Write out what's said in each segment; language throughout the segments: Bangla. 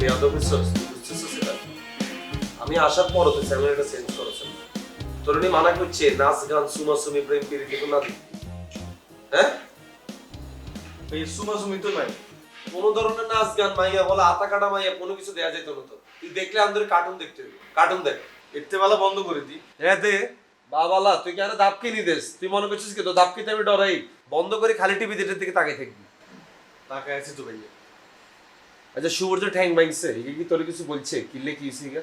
বেয়াদব বুঝতেছিস এটা আমি আসার পর তুই চ্যানেলটা চেঞ্জ করেছেন তোর উনি মানা করছে নাচ গান সুমা সুমি প্রেম প্রীতি তো না হ্যাঁ? এই সুমা সুমি তো নাই। কোনো ধরনের নাচ গান মাইয়া বলে আতা কাটা মাইয়া কোনো কিছু দেয়া যেত না তো। তুই দেখলে আমাদের কার্টুন দেখতে কার্টুন দেখ। এতে বেলা বন্ধ করে দি। হ্যাঁ দে। বাবালা তুই কেন দাপ কিনি দেস তুই মনে করছিস কি তো দাপ কিনতে আমি ডরাই? বন্ধ করে খালি টিভি দিকে দিকে তাকিয়ে থাকবি। টাকা আছে তো ভাইয়া। আচ্ছা সূর্য ঠ্যাং ভাঙছে। এগে কি তোর কিছু বলছে? কিনলে কি হয়েছে এগা?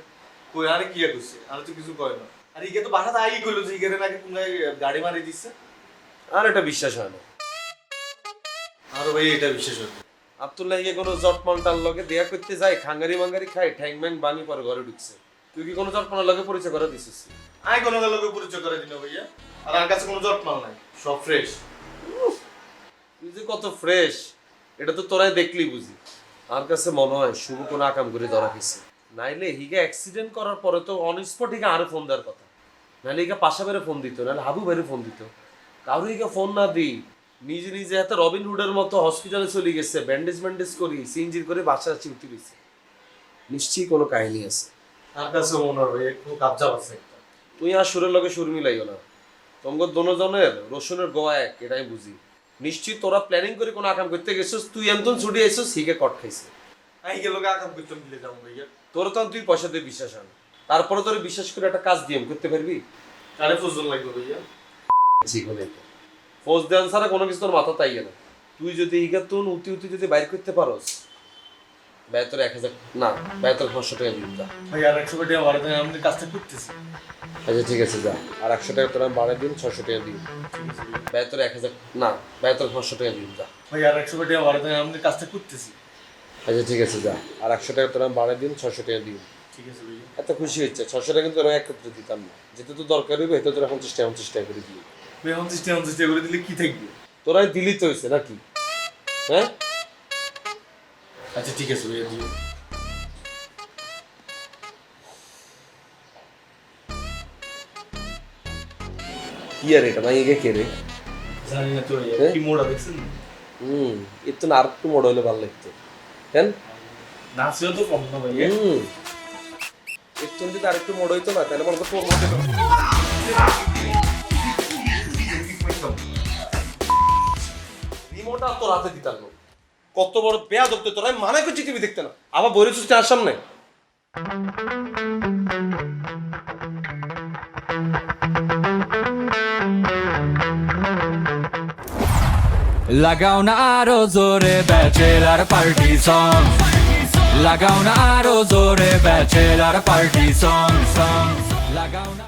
কই আরে কি করছে আর তো কিছু কয় না। আর ইগে তো বাসাতে আই কইলো যে ইগে নাকি তোমরা গাড়ি মারি দিচ্ছে আর এটা বিশ্বাস হয় না। আর ভাই এটা বিশেষ হচ্ছে আব্দুল্লাহ ইগে কোনো জটমানটার লগে দেয়া করতে যায় খাঙ্গারি মাঙ্গারি খায় ঠ্যাং ম্যাং বাঙি পরে ঘরে ঢুকছে। তুই কি কোনো জটমানের লগে পরিচয় করে দিছিস? আই কোনো লোকে পরিচয় করে দিন ভাইয়া। আর আমার কাছে কোনো জট মাল নাই সব ফ্রেশ তুই যে কত ফ্রেশ এটা তো তোরাই দেখলি বুঝি। আমার কাছে মনে হয় শুভ কোনো আকাম করে ধরা গেছে নাইলে হিগে অ্যাক্সিডেন্ট করার পরে তো অন স্পট হিগে আরও ফোন দেওয়ার কথা। নাহলে হিগে পাশা বেড়ে ফোন দিত নাহলে হাবু বাইরে ফোন দিত। কারও হিগে ফোন না দিই নিজে নিজে হাতে রবিন হুডের মতো হসপিটালে চলে গেছে ব্যান্ডেজ ব্যান্ডেজ করি সিনজির করে বাসা উঠে গেছে নিশ্চয়ই কোনো কাহিনী আছে। আমার কাছে মনে খুব কাবজা আছে তুই আর সুরের লগে সুর মিলাইও না। তোমাকে দোনোজনের রসুনের গোয়া এক এটাই বুঝি। নিশ্চয়ই তোরা প্ল্যানিং করে কোনো আকাম করতে গেছিস তুই এমন ছুটি আইছিস হিকে কট খাইছে। আই গেল আকাম করতে দিলে যাব ভাইয়া। তোর তো তুই পয়সা দিয়ে বিশ্বাস আন তারপরে তোর বিশ্বাস করে একটা কাজ দিয়ে করতে পারবি? তাহলে ফজল লাগবে ভাইয়া। জীবনে ফোর্স দেন ছাড়া কোনো কিছু তোর মাথা তাই না। তুই যদি হিকে তুন উতি উতি যদি বাইর করতে পারোস ব্যয় তোর এক হাজার না ব্যয় তোর পাঁচশো টাকা দিন যা ভাই আর একশো কোটি আমার আমাদের কাজটা করতেছি। আচ্ছা ঠিক আছে যা। আর একশো টাকা তোর আমি দিন ছশো টাকা দিন ব্যয় তোর এক হাজার না ব্যয় তোর পাঁচশো টাকা দিন যা ভাই আর একশো কোটি আমার আমাদের কাজটা করতেছি। আচ্ছা ঠিক আছে যা। আর একশো টাকা তোর আমি দিন ছশো টাকা দিন ঠিক আছে এত খুশি হচ্ছে ছশো টাকা কিন্তু তোর একত্রে দিতাম না। যেহেতু তো দরকার হইবে এতে তোর পঞ্চাশ টাকা পঞ্চাশ টাকা করে দিবি। ভাই পঞ্চাশ টাকা পঞ্চাশ টাকা করে দিলে কি থাকবে? তোরাই দিলি তো হয়েছে নাকি? হ্যাঁ? আচ্ছা ঠিক আছে ভাইয়া দিও। কি আর এটা না এগে কে রে? জানি না তো হ্যাঁ? কি মোড়া দেখছেন? হুম এর তো না আর একটু মোড় হলে ভালো লাগতো। কেন? নাচেও তো কম না ভাইয়া। হুম। তো যদি আরেকটু মোড় হইতো না তাহলে মনে করতো তোর মধ্যে রিমোটটা দিতাম। না কত বড় বেয়া ধরতে তোরা মানা করছি টিভি দেখতে না। আবার বই রেছিস তার সামনে। লাগাও না আরও জোরে ব্যাচেলার পার্টি সং লাগাও না আরও জোরে ব্যাচেলার পার্টি সং সং লাগাও না